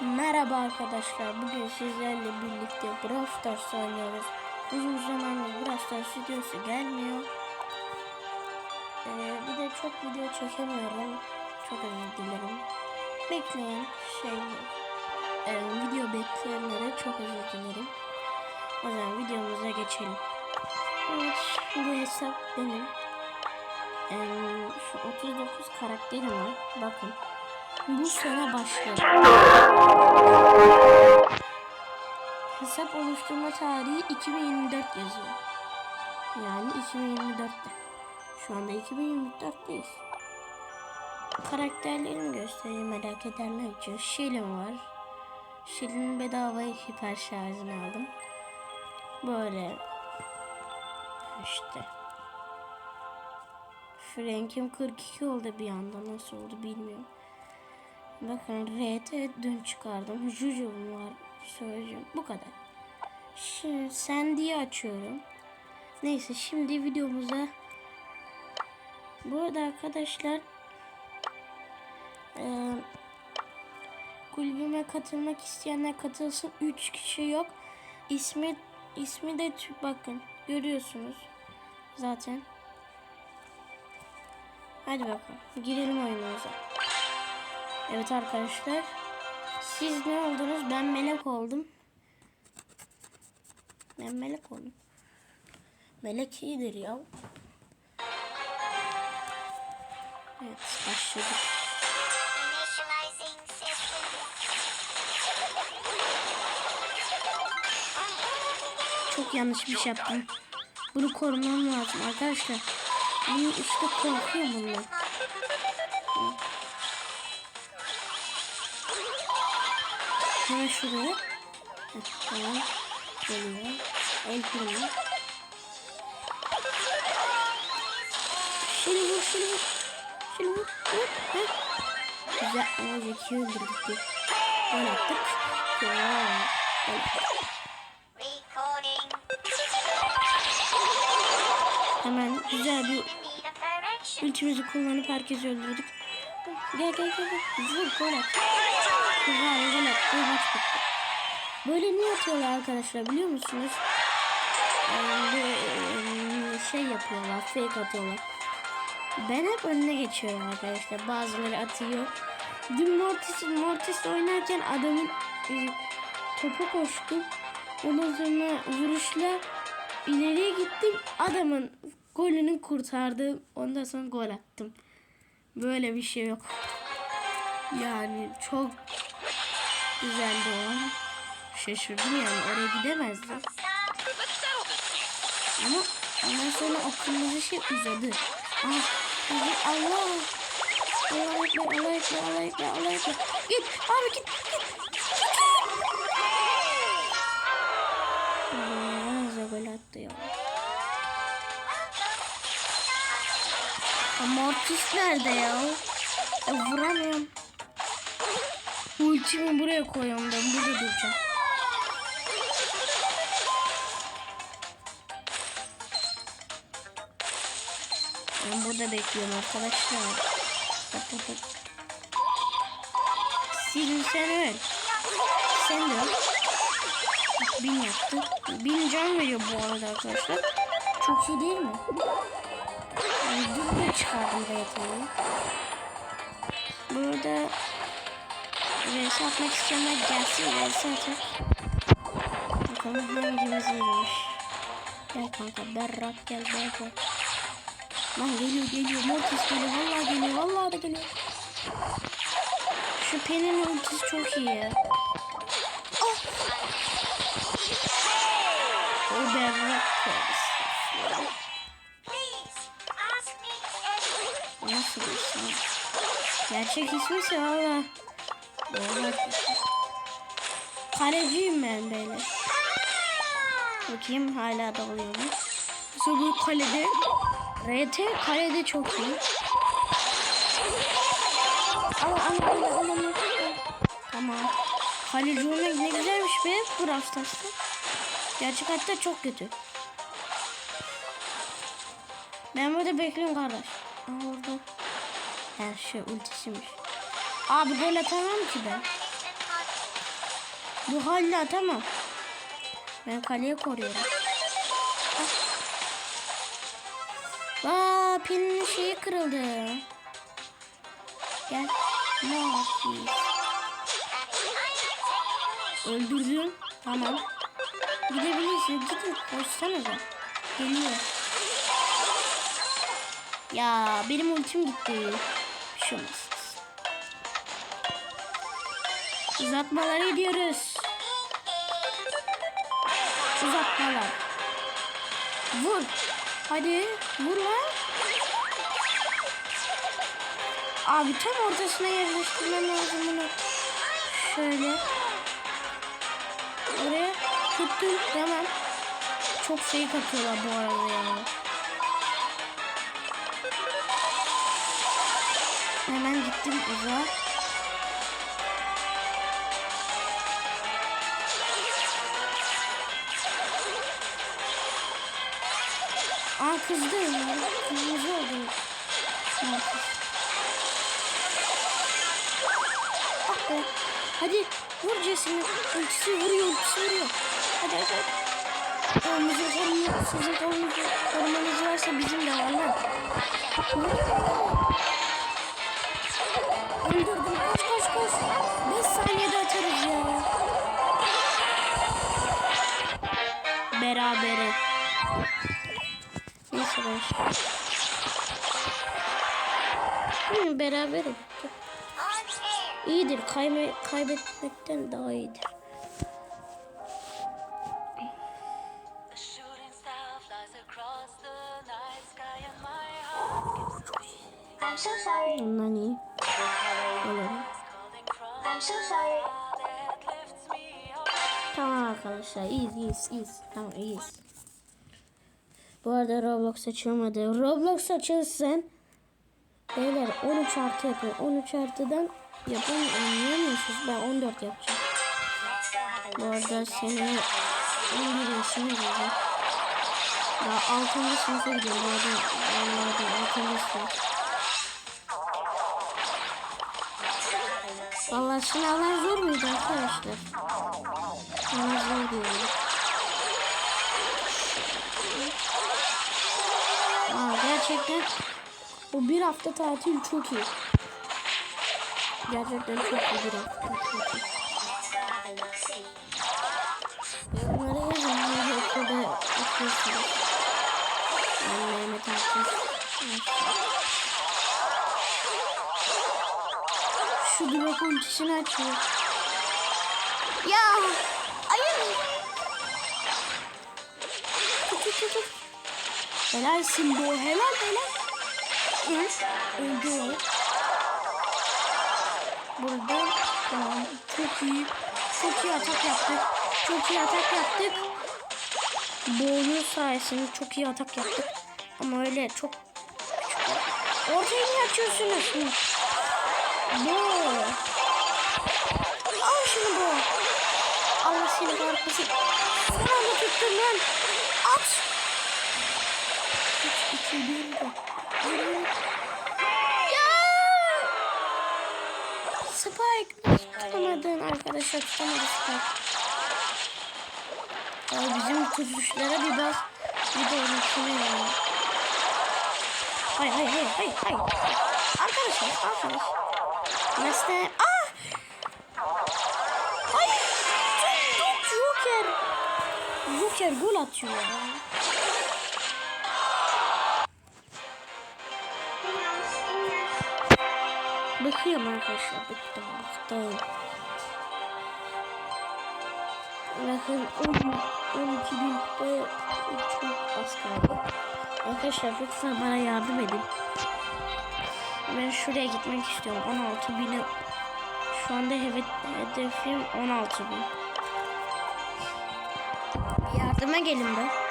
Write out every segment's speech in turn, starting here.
Merhaba arkadaşlar. Bugün sizlerle birlikte Brawl Stars oynuyoruz. Uzun zamandır Brawl Stars videosu gelmiyor. Ee, bir de çok video çekemiyorum. Çok özür dilerim. Bekleyen şey e, video bekleyenlere çok özür dilerim. O zaman videomuza geçelim. Evet, bu hesap benim. Ee, şu 39 karakterim var. Bakın. Bu sene başladı. Hesap oluşturma tarihi 2024 yazıyor. Yani 2024'te. Şu anda 2024'teyiz. Karakterlerimi göstereyim merak edenler için. Shelly'm var. Shelly'nin bedava hiper şarjını aldım. Böyle. İşte. Frank'im 42 oldu bir anda. Nasıl oldu bilmiyorum. Bakın RT dün çıkardım. Juju'm var. Söyleyeceğim. Bu kadar. Şimdi Sandy'yi açıyorum. Neyse şimdi videomuza bu arada arkadaşlar eee kulübüme katılmak isteyenler katılsın. 3 kişi yok. İsmi ismi de bakın. Görüyorsunuz. Zaten. Hadi bakalım. Girelim oyunumuza. Evet arkadaşlar. Siz ne oldunuz? Ben melek oldum. Ben melek oldum. Melek iyidir ya. Evet başladık. Çok yanlış bir şey yaptım. Bunu korumam lazım arkadaşlar. Bunu işte korkuyor bunlar. Hemen şuraya. Heh, Tamam. Geliyor. El kırıyor. Şöyle vur, şöyle vur. Şöyle vur. Vur. Heh. Güzel. Ama Zeki'yi öldürdük. Gol attık. Ya. Hemen güzel bir ultimizi kullanıp herkesi öldürdük. Gel gel gel. gel. Vur. Güzel gol at. Bu bitti. Böyle niye atıyorlar arkadaşlar biliyor musunuz? Ee, bir, e, şey yapıyorlar. Fake atıyorlar. Ben hep önüne geçiyorum arkadaşlar. Bazıları atıyor. Dün Mortis, Mortis oynarken adamın e, topu koştum. Ondan sonra vuruşla ileriye gittim. Adamın golünü kurtardım. Ondan sonra gol attım. Böyle bir şey yok. Yani çok güzeldi o. Şaşırdım yani oraya gidemezdi. Ama ondan sonra o şey uzadı. Ah, Allah Allah. Ekber, Allah ekber, Allah ekber, Allah ekber. Git abi git, git. Aa, gol attı ya. Mortis nerede ya? ya vuramıyorum. Ultimi buraya koyuyorum ben burada duracağım. Ben burada bekliyorum arkadaşlar. Bak bak bak. Sil sen öl. Sen de öl. Bin yaptı. Bin can veriyor bu arada arkadaşlar. Çok iyi değil mi? Yani dün de çıkardım RT'yi. Burada VS atmak isteyenler gelsin VS atar. Bakalım hangimiz iyiymiş. Gel kanka berrak gel berrak. Lan geliyor geliyor Mortis geliyor vallahi geliyor vallahi da geliyor. Şu Pen'in ultisi çok iyi. Oh. O berrak. Nasıl bir isim? Gerçek ismi ise valla. Kaleciyim ben böyle. Bakayım hala da oluyor mu? Sonra bu kalede RT kalede çok iyi. Al al al al. al. Tamam. Kaleci olmak ne güzelmiş be Brawl Stars'ta. Gerçek hayatta çok kötü. Ben burada bekliyorum kardeş. Aa orada. Her şey ultisiymiş. Abi gol atamam ki ben. Bu halde atamam. Ben kaleyi koruyorum. Aa, pinin şeyi kırıldı. Gel. Ne yapayım? Öldürdüm. Tamam. Gidebilirsin. Gidin. Koşsanıza. Geliyor. Ya benim ultim gitti. Bir şey olmaz. Uzatmalara gidiyoruz. Uzatmalar. Vur. Hadi vur lan. Abi tam ortasına yerleştirmem lazım bunu. Şöyle. Oraya tuttum. Tamam. Çok şey katıyorlar bu arada ya. Hemen gittim uzağa. Aa kızdı. Kırmızı oldu. Marcus. Ah be. Hadi vur Jesse'nin. Ultisi vuruyor, ultisi vuruyor. Hadi hadi hadi. Evimizin korumu, sizin korumunuz, korumanız varsa bizim de var lan. Öldürdüm. Koş koş koş. 5 saniyede atarız ya. Berabere. Neyse boş. Hı, air. İyidir. Kaybe kaybetmekten daha iyidir. Ondan. Tamam arkadaşlar. iyiyiz iyiyiz iyiyiz. Tamam iyiyiz. Bu arada Roblox açılmadı. Roblox açılsın. Beyler 13 artı yapıyor. 13 artıdan yapın oynayamıyorsunuz. Ben 14 yapacağım. Bu arada seni 11 yaşına gireceğim. Daha 6. sınıfa gidiyorum. Bu arada Vallahi 6. sınıf. Vallahi sınavlar zor muydu arkadaşlar? Bana zor diyorum. Aa, gerçekten bu bir hafta tatil çok iyi. Gerçekten çok iyi bir hafta tatil. Yorumlara yazın hangi okulda okuyorsunuz. Ben Mehmet Akif. Şu blok ultisini açıyor. Ya! Hayır! Tut tut tut, tut. Helalsin bu. Helal helal. Hı? Öldü o. Burada tamam. Çok iyi. Çok iyi atak yaptık. Çok iyi atak yaptık. Boğuluyor sayesinde çok iyi atak yaptık. Ama öyle çok. Ortaya niye açıyorsunuz? Bu. Al şunu bu. Allah seni kahretmesin. Son anda tuttum lan. At. Spike. Tutamadın arkadaşlar tutamadı Spike. Ya bizim tutuşlara bir bak. Bir de onunkine ya. Hayır hayır hayır hayır hayır. Arkadaşlar arkadaş. Mesela ah! Çok Joker. Joker gol atıyor ya. Bakıyorum arkadaşlar. Bıktım bıktım. Bakın 10, 12 bin kupaya çok az kaldı. Arkadaşlar lütfen bana yardım edin. Ben şuraya gitmek istiyorum. 16 bini şu anda evet, hedefim 16 bin. Yardıma gelin be.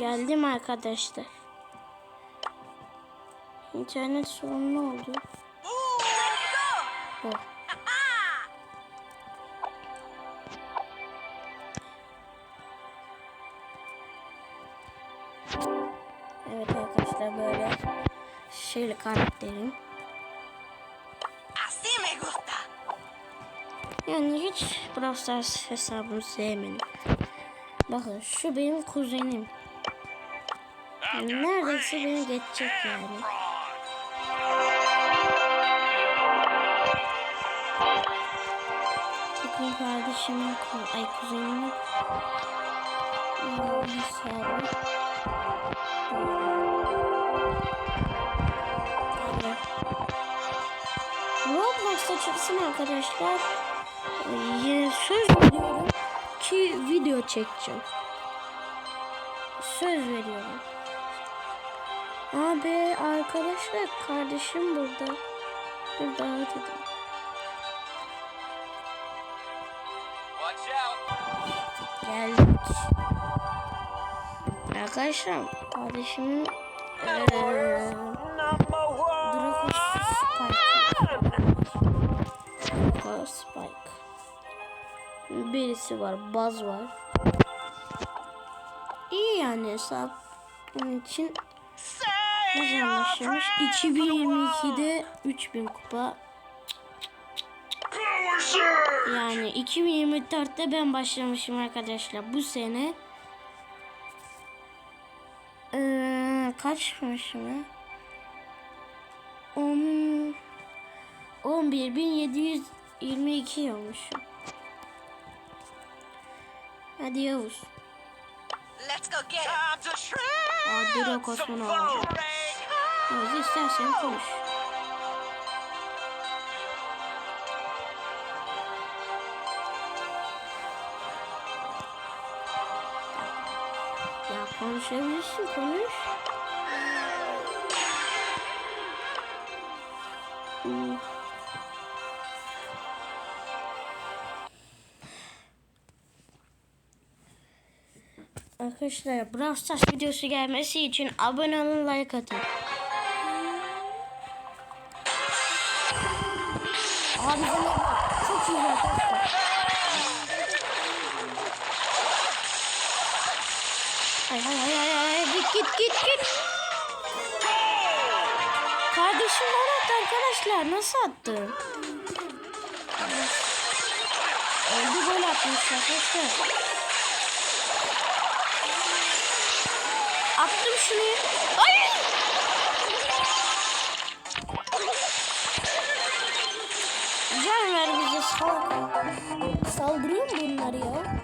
Geldim arkadaşlar. İnternet sorunu oldu. Oh. Evet arkadaşlar böyle. Şöyle karakterim. Yani hiç Brawl Stars hesabını sevmedim. Bakın şu benim kuzenim. Yani neredeyse beni geçecek yani. Bakın kardeşimin, ay kuzenimin hesabı. Roblox'ta çıksın arkadaşlar. Söz veriyorum ki video çekeceğim. Söz veriyorum. Abi arkadaşlar kardeşim burada. Bir davet out. Geldik. Arkadaşlar kardeşimin. Draco Spike. Draco Spike. Birisi var, Baz var. İyi yani hesap. Onun için zaman başlamış? 2022'de 3000 kupa. Yani 2024'te ben başlamışım arkadaşlar. Bu sene ee, kaçmışım ya? 10 11.722 olmuşum. Hadi Yavuz. Let's go get it. Time Yavuz istersen konuş. Ya konuşabilirsin konuş. Hmm. Arkadaşlar Brawl Stars videosu gelmesi için abone olun like atın. Ay ay ay ay ay git git git git. Kardeşim gol attı arkadaşlar. Nasıl attı? Öldü gol atmış arkadaşlar. Attım şunu. Ay! Can ver bize sal. Saldırıyor mu bunlar ya?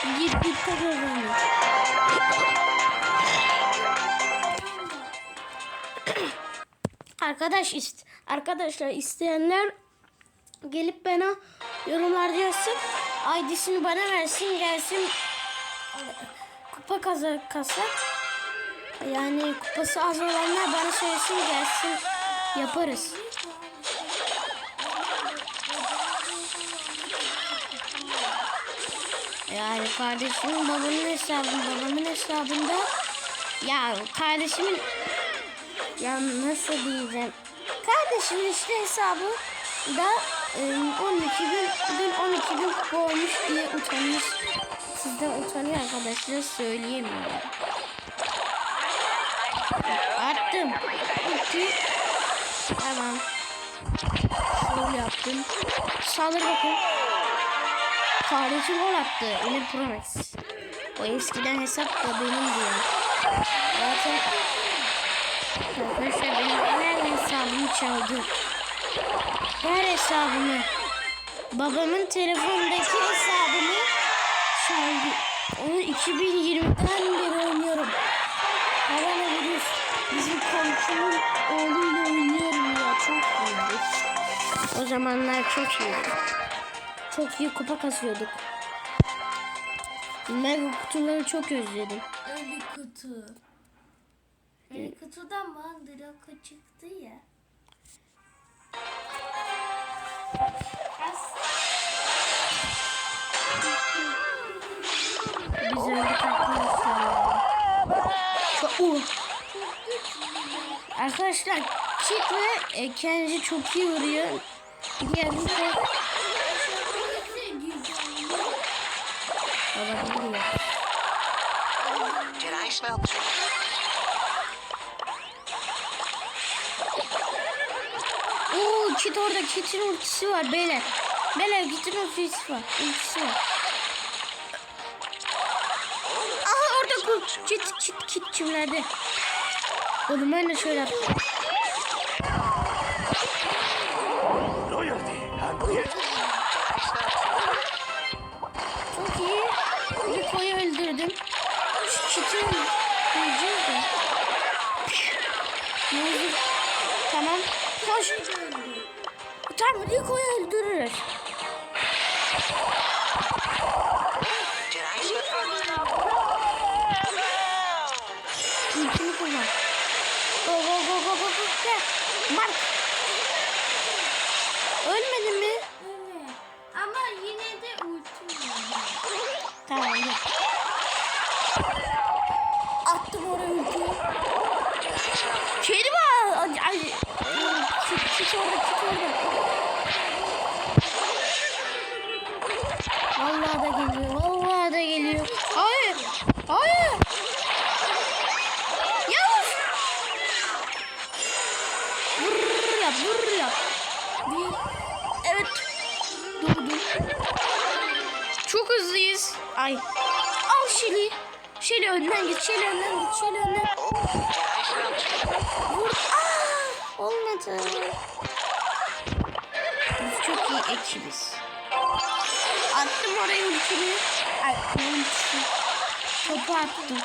Git git tekrar oyna. Arkadaş ist arkadaşlar isteyenler gelip bana yorumlarda yazsın. ID'sini bana versin gelsin kupa kaza kasak. Yani kupası az olanlar bana söylesin gelsin yaparız. Yani kardeşimin babamın hesabında babamın hesabında ya kardeşimin ya nasıl diyeceğim? Kardeşimin işte hesabı da e, 12 bin dün 12 bin kupa olmuş diye utanmış. Sizden utanıyor arkadaşlar söyleyemiyorum. Attım. Ulti tamam. Şöyle yaptım. Saldır bakın Kardeşim gol attı. Emir Pro Max. O eskiden hesap da benim diyor. Zaten arkadaşlar benim her hesabımı çaldı. Her hesabımı. Babamın telefondaki hesabımı çaldı. Onu 2020'den beri oynuyorum. Koronavirüs bizim komşumun oğluyla oynuyorum ya. Çok iyiydi. O zamanlar çok iyiydi. Çok iyi kupa kasıyorduk. Mega kutuları çok özledim. Ölü kutu. Ölü kutudan bana Draco çıktı ya. Öldük arkadaşlar. Uh. Arkadaşlar Cheat ve e, Kenji çok iyi vuruyor. Diğerleri Oo Kit orada Kit'in ultisi var beyler. Beyler Kit'in ultisi var. Ultisi var. Aha orada Kit Kit Kit çimlerde. Oğlum ben de şöyle yaptım. Ölmedin mi? Olmadı. Biz çok iyi ekibiz. Attım oraya ultimi. Ay ultisi. Topu attım.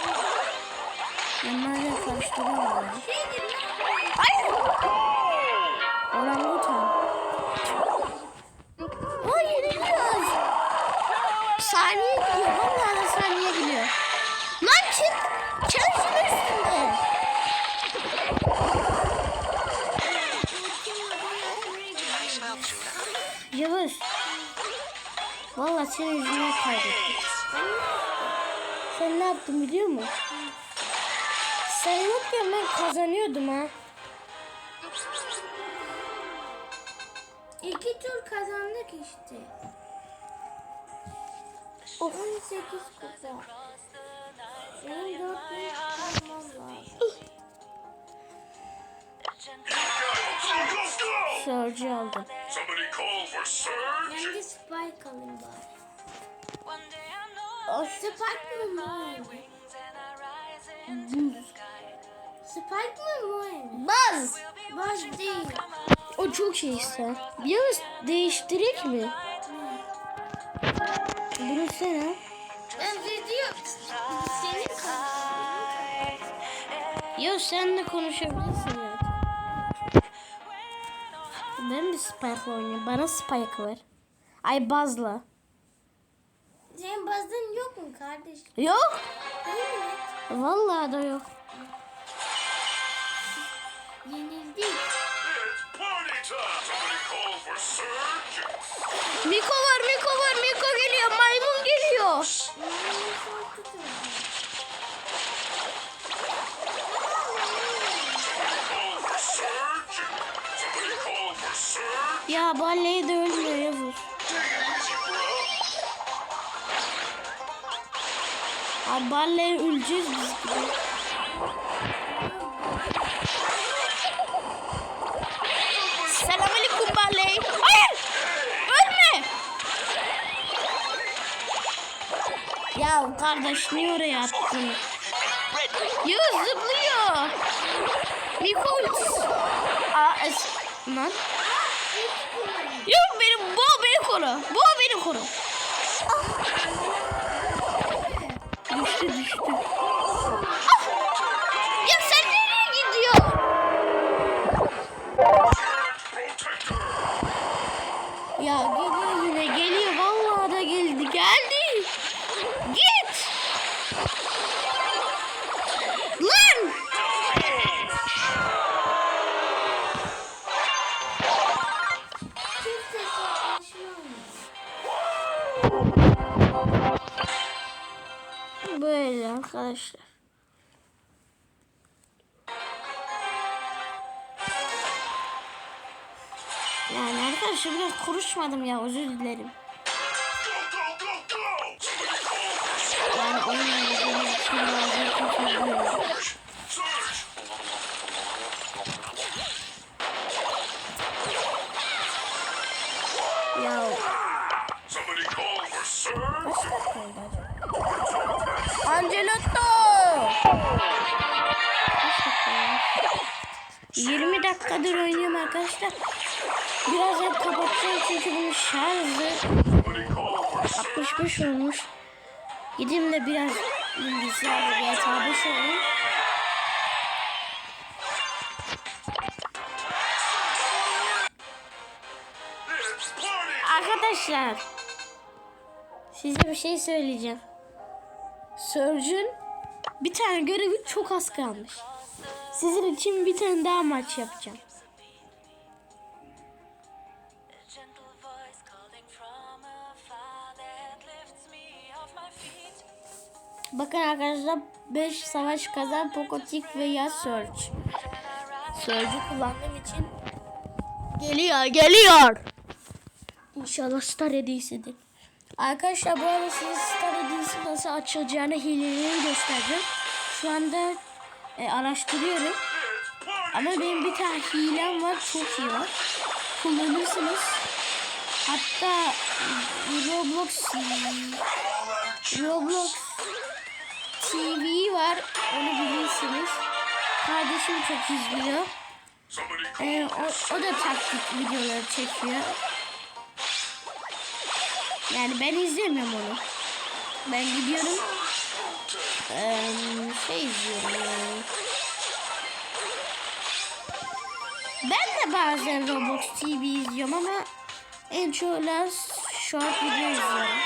Yanlarla karıştırıyorum. Hayır. Orangutan. O yeniliyoruz. Saniye kaybettik. Sen ne yaptın biliyor musun? Sen yokken ben kazanıyordum ha. İki tur kazandık işte. Of. 18 kupa. Benim 4 bin kazanmam lazım. Surge'ı aldım. Somebody call for surge. Ben de spike alayım bari. Of. Spike mı. Spike mı mı? Baz. Baş değil. O çok şey işte. Yavuz değiştirek mi? Sen al. Ben video senin. Yavuz sen de konuşabilirsin ya. Ben bir Spike oynuyorum. Bana Spike ver. Ay Baz'la. Senin bazın yok mu kardeş? Yok. Evet. Vallahi da yok. Yenildik. Miko var, Miko var, Miko geliyor, maymun geliyor. Ya balleyi de Balleye öleceğiz biz. Selamünaleyküm balley. Hayır! Ölme! Ya kardeş niye oraya attın? Yavuz zıplıyor. Ultisi. Aa, es... Lan. Yok benim, bu beni koru. Bu beni koru. Düştü düştü. arkadaşlar. Yani arkadaşlar biraz konuşmadım ya özür dilerim. Yani onun için Angelotto! Kaç dakika ya? 20 dakikadır oynuyorum arkadaşlar. Birazdan kapatacağım çünkü bunun şarjı Somebody call for surge! 65 olmuş. Gideyim de biraz bilgisayarda GTA 5 oynayayım. It's party! Arkadaşlar size bir şey söyleyeceğim. Surge'ün bir tane görevi çok az kalmış. Sizin için bir tane daha maç yapacağım. Bakın arkadaşlar 5 savaş kazan Pokotik veya Surge. Surge'ü kullandığım için geliyor geliyor. İnşallah Star Hediyesi'dir. Arkadaşlar bu arada size Star Hediyesi nasıl açılacağını hilelerini göstereceğim. Şu anda e, araştırıyorum. Ama benim bir tane hilem var. Çok iyi var. Kullanırsınız. Hatta Roblox Roblox TV var. Onu bilirsiniz. Kardeşim çok izliyor. Ee, o, o da taktik videoları çekiyor. Yani ben izlemiyorum onu. Ben gidiyorum. Ee, şey izliyorum yani. Ben de bazen Roblox TV izliyorum ama en çoğuyla short video izliyorum.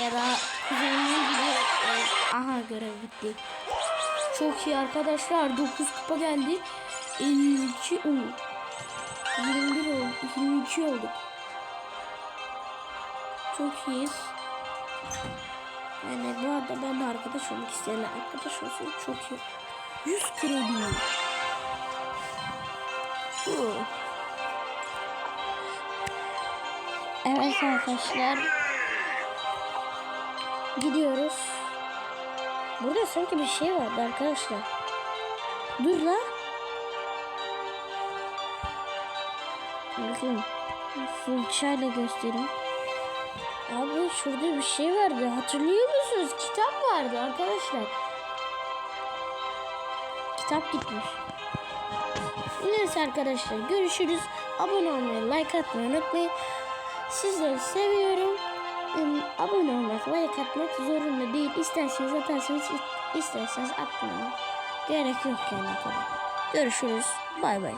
Ya da kuzenimin gibi e, aha görev bitti. Çok iyi arkadaşlar. 9 kupa geldi. 52 o. 21 oldu. 22 olduk. Çok iyiyiz. Yani bu arada ben de arkadaş olmak isteyenler arkadaş olsun çok iyi. 100 kredi. Evet arkadaşlar. Gidiyoruz. Burada sanki bir şey vardı arkadaşlar. Dur la. Bakın. Fırçayla göstereyim. Abi şurada bir şey vardı. Hatırlıyor musunuz? Kitap vardı arkadaşlar. Kitap gitmiş. Neyse arkadaşlar görüşürüz. Abone olmayı, like atmayı unutmayın. Sizleri seviyorum. Abone olmak, like atmak zorunda değil. İsterseniz atarsanız, isterseniz atmayın. Gerek yok yani. Görüşürüz. Bay bay.